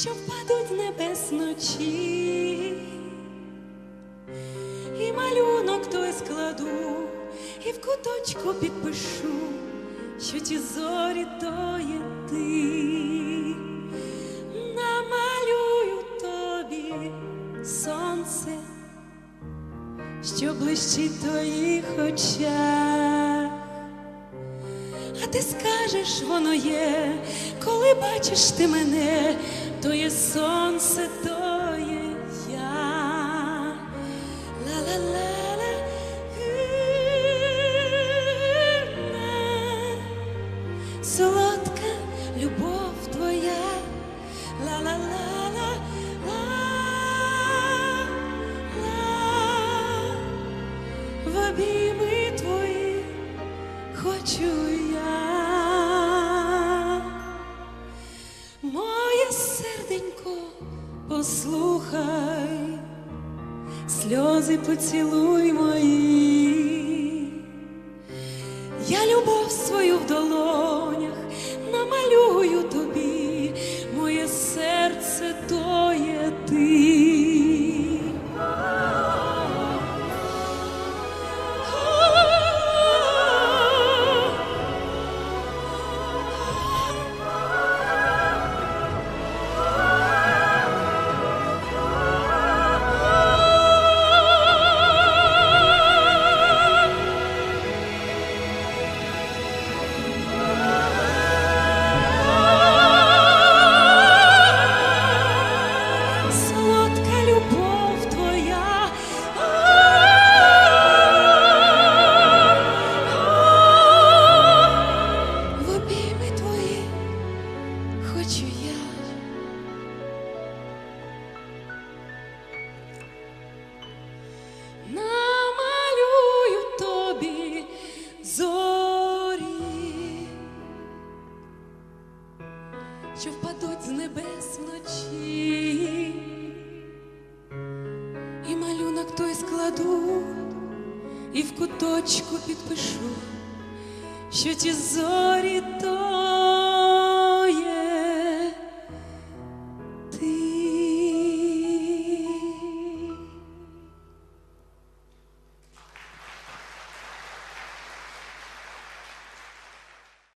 що впадуть з небес і малюнок той складу, і в куточку підпишу, що ті зорі то є ти, намалюю тобі сонце, що блищить твоїх очах. А ти скажеш, воно є, коли бачиш ти мене, то є сонце, то є я. Ла-ла-ла-ла. Солодка любов твоя, ла-ла-ла-ла, ла-ла. В обійми твої хочу серденько, послухай, сльози поцілуй мої. Я любов свою в що впадуть з небес вночі, і малюнок той складу, і в куточку підпишу, що ті зорі то